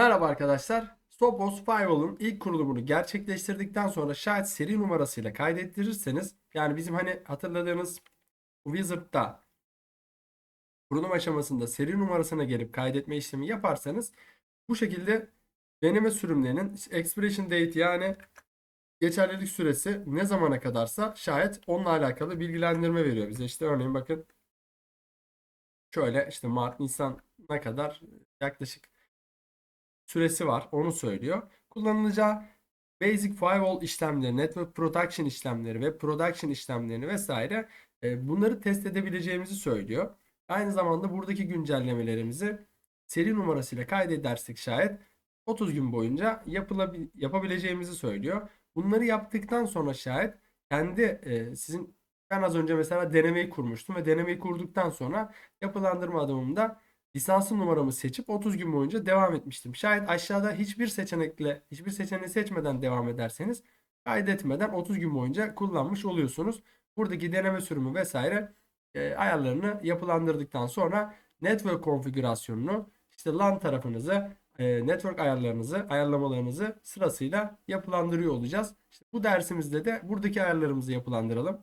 Merhaba arkadaşlar. Sophos Firewall'un ilk kurulumunu gerçekleştirdikten sonra şayet seri numarasıyla kaydettirirseniz yani bizim hani hatırladığınız Wizard'da kurulum aşamasında seri numarasına gelip kaydetme işlemi yaparsanız bu şekilde deneme sürümlerinin expiration date yani geçerlilik süresi ne zamana kadarsa şayet onunla alakalı bilgilendirme veriyor bize. İşte örneğin bakın şöyle işte Mart Nisan'a kadar yaklaşık süresi var. Onu söylüyor. Kullanılacağı basic firewall işlemleri, network protection işlemleri ve production işlemlerini vesaire e, bunları test edebileceğimizi söylüyor. Aynı zamanda buradaki güncellemelerimizi seri numarasıyla kaydedersek şayet 30 gün boyunca yapılabil yapabileceğimizi söylüyor. Bunları yaptıktan sonra şayet kendi e, sizin ben az önce mesela denemeyi kurmuştum ve denemeyi kurduktan sonra yapılandırma adımımda lisanslı numaramı seçip 30 gün boyunca devam etmiştim. Şayet aşağıda hiçbir seçenekle, hiçbir seçeneği seçmeden devam ederseniz kaydetmeden 30 gün boyunca kullanmış oluyorsunuz. Buradaki deneme sürümü vesaire e, ayarlarını yapılandırdıktan sonra network konfigürasyonunu işte LAN tarafınızı, e, network ayarlarınızı, ayarlamalarınızı sırasıyla yapılandırıyor olacağız. İşte bu dersimizde de buradaki ayarlarımızı yapılandıralım.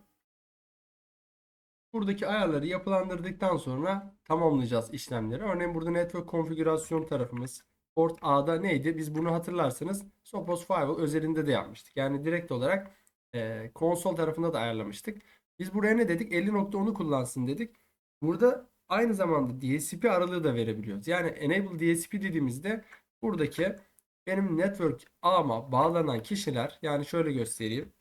Buradaki ayarları yapılandırdıktan sonra tamamlayacağız işlemleri. Örneğin burada network konfigürasyon tarafımız port A'da neydi? Biz bunu hatırlarsanız Sophos Firewall özelinde de yapmıştık. Yani direkt olarak e, konsol tarafında da ayarlamıştık. Biz buraya ne dedik? 50.10'u kullansın dedik. Burada aynı zamanda DSCP aralığı da verebiliyoruz. Yani enable DSCP dediğimizde buradaki benim network ağıma bağlanan kişiler yani şöyle göstereyim.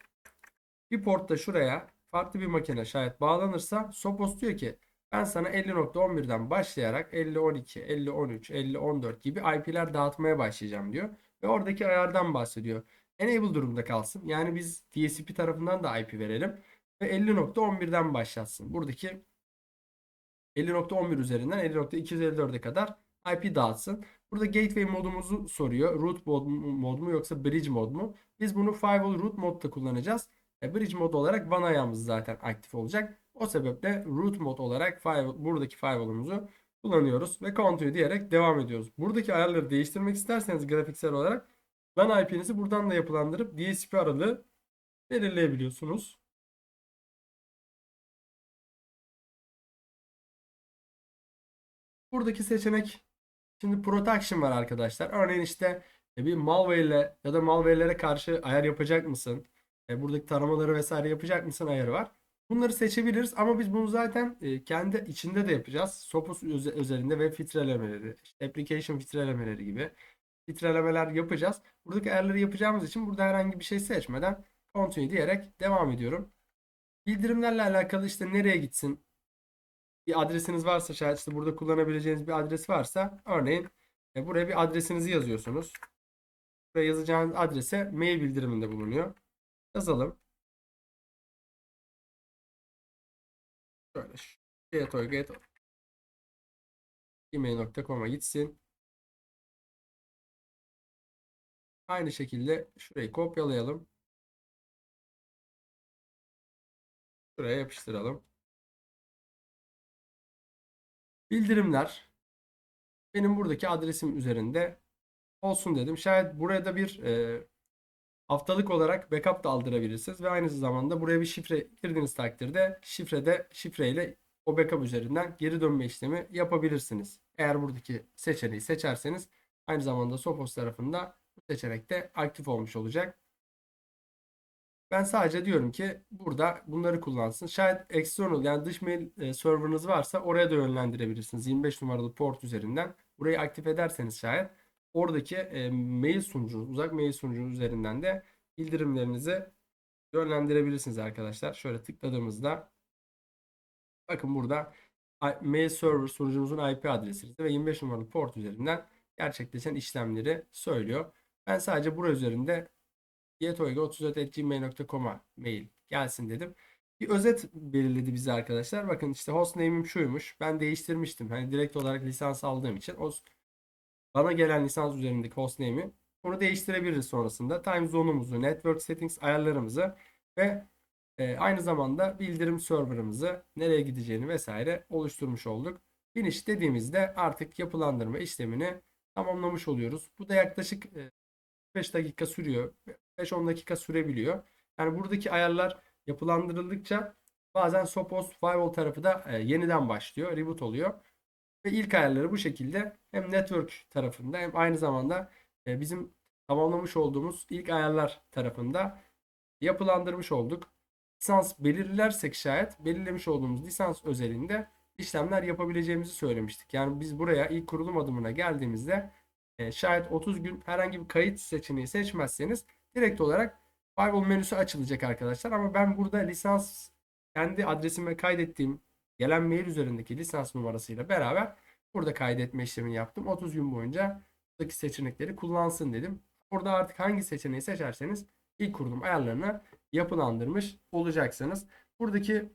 Bir portta şuraya farklı bir makine şayet bağlanırsa Sophos diyor ki ben sana 50.11'den başlayarak 50.12, 50.13, 50.14 gibi IP'ler dağıtmaya başlayacağım diyor. Ve oradaki ayardan bahsediyor. Enable durumda kalsın. Yani biz DSCP tarafından da IP verelim. Ve 50.11'den başlatsın. Buradaki 50.11 üzerinden 50.254'e kadar IP dağıtsın. Burada gateway modumuzu soruyor. Root mod mu yoksa bridge mod mu? Biz bunu firewall root modda kullanacağız. E, bridge mod olarak WAN ayağımız zaten aktif olacak. O sebeple root mod olarak firewall, buradaki firewall'umuzu kullanıyoruz ve continue diyerek devam ediyoruz. Buradaki ayarları değiştirmek isterseniz grafiksel olarak WAN IP'nizi buradan da yapılandırıp DSP aralığı belirleyebiliyorsunuz. Buradaki seçenek şimdi protection var arkadaşlar. Örneğin işte e, bir malware ile ya da malware'lere karşı ayar yapacak mısın? E, buradaki taramaları vesaire yapacak mısın ayarı var. Bunları seçebiliriz ama biz bunu zaten e, kendi içinde de yapacağız. Sophos öze- özelinde web filtrelemeleri, application filtrelemeleri gibi filtrelemeler yapacağız. Buradaki ayarları yapacağımız için burada herhangi bir şey seçmeden continue diyerek devam ediyorum. Bildirimlerle alakalı işte nereye gitsin, bir adresiniz varsa şayet işte burada kullanabileceğiniz bir adres varsa örneğin e, buraya bir adresinizi yazıyorsunuz. Buraya yazacağınız adrese mail bildiriminde bulunuyor. Yazalım. Şöyle getoy gmail.com'a gitsin. Aynı şekilde şurayı kopyalayalım. Şuraya yapıştıralım. Bildirimler benim buradaki adresim üzerinde olsun dedim. Şayet burada bir e, haftalık olarak backup da aldırabilirsiniz ve aynı zamanda buraya bir şifre girdiğiniz takdirde şifrede şifreyle o backup üzerinden geri dönme işlemi yapabilirsiniz. Eğer buradaki seçeneği seçerseniz aynı zamanda Sophos tarafında bu seçenek de aktif olmuş olacak. Ben sadece diyorum ki burada bunları kullansın. Şayet external yani dış mail e, serverınız varsa oraya da yönlendirebilirsiniz. 25 numaralı port üzerinden. Burayı aktif ederseniz şayet oradaki e, mail sunucunuz, uzak mail sunucunuz üzerinden de bildirimlerinizi yönlendirebilirsiniz arkadaşlar. Şöyle tıkladığımızda bakın burada mail server sunucunuzun IP adresinizi ve 25 numaralı port üzerinden gerçekleşen işlemleri söylüyor. Ben sadece bura üzerinde yetoyga34.gmail.com'a mail gelsin dedim. Bir özet belirledi bize arkadaşlar. Bakın işte hostname'im şuymuş. Ben değiştirmiştim. Hani direkt olarak lisans aldığım için o bana gelen lisans üzerindeki hostname'i onu değiştirebiliriz sonrasında. Time zone'umuzu, network settings ayarlarımızı ve e, aynı zamanda bildirim serverımızı nereye gideceğini vesaire oluşturmuş olduk. Finish dediğimizde artık yapılandırma işlemini tamamlamış oluyoruz. Bu da yaklaşık 5 dakika sürüyor. 5-10 dakika sürebiliyor. Yani buradaki ayarlar yapılandırıldıkça bazen Sophos Firewall tarafı da e, yeniden başlıyor. Reboot oluyor. Ve ilk ayarları bu şekilde hem network tarafında hem aynı zamanda e, bizim tamamlamış olduğumuz ilk ayarlar tarafında yapılandırmış olduk. Lisans belirlersek şayet belirlemiş olduğumuz lisans özelinde işlemler yapabileceğimizi söylemiştik. Yani biz buraya ilk kurulum adımına geldiğimizde e, şayet 30 gün herhangi bir kayıt seçeneği seçmezseniz direkt olarak firewall menüsü açılacak arkadaşlar. Ama ben burada lisans kendi adresime kaydettiğim gelen mail üzerindeki lisans numarasıyla beraber burada kaydetme işlemini yaptım. 30 gün boyunca buradaki seçenekleri kullansın dedim. Burada artık hangi seçeneği seçerseniz ilk kurulum ayarlarını yapılandırmış olacaksınız. Buradaki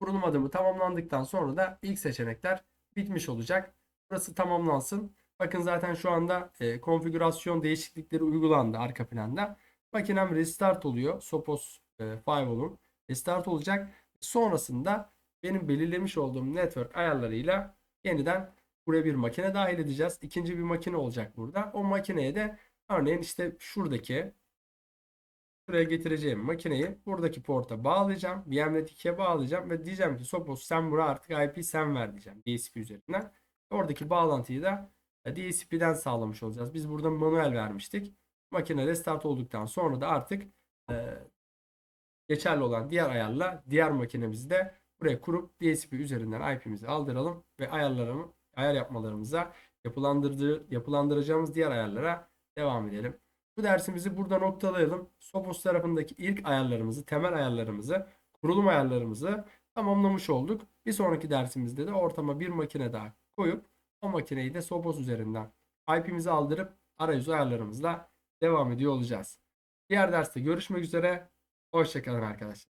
kurulum adımı tamamlandıktan sonra da ilk seçenekler bitmiş olacak. Burası tamamlansın. Bakın zaten şu anda e, konfigürasyon değişiklikleri uygulandı arka planda. Makinem restart oluyor. Sophos e, firewall'um restart olacak. Sonrasında benim belirlemiş olduğum network ayarlarıyla yeniden buraya bir makine dahil edeceğiz. İkinci bir makine olacak burada. O makineye de örneğin işte şuradaki Buraya getireceğim makineyi buradaki porta bağlayacağım. VMnet 2'ye bağlayacağım ve diyeceğim ki Sophos sen buraya artık IP sen ver diyeceğim DSP üzerinden. Oradaki bağlantıyı da e, DSP'den sağlamış olacağız. Biz burada manuel vermiştik. Makine restart olduktan sonra da artık e, geçerli olan diğer ayarla diğer makinemizi de buraya kurup DSP üzerinden IP'mizi aldıralım ve ayarlarımı ayar yapmalarımıza yapılandırdığı yapılandıracağımız diğer ayarlara devam edelim. Bu dersimizi burada noktalayalım. Sophos tarafındaki ilk ayarlarımızı, temel ayarlarımızı, kurulum ayarlarımızı tamamlamış olduk. Bir sonraki dersimizde de ortama bir makine daha koyup o makineyi de Sophos üzerinden IP'mizi aldırıp arayüz ayarlarımızla devam ediyor olacağız. Diğer derste görüşmek üzere. Hoşçakalın arkadaşlar.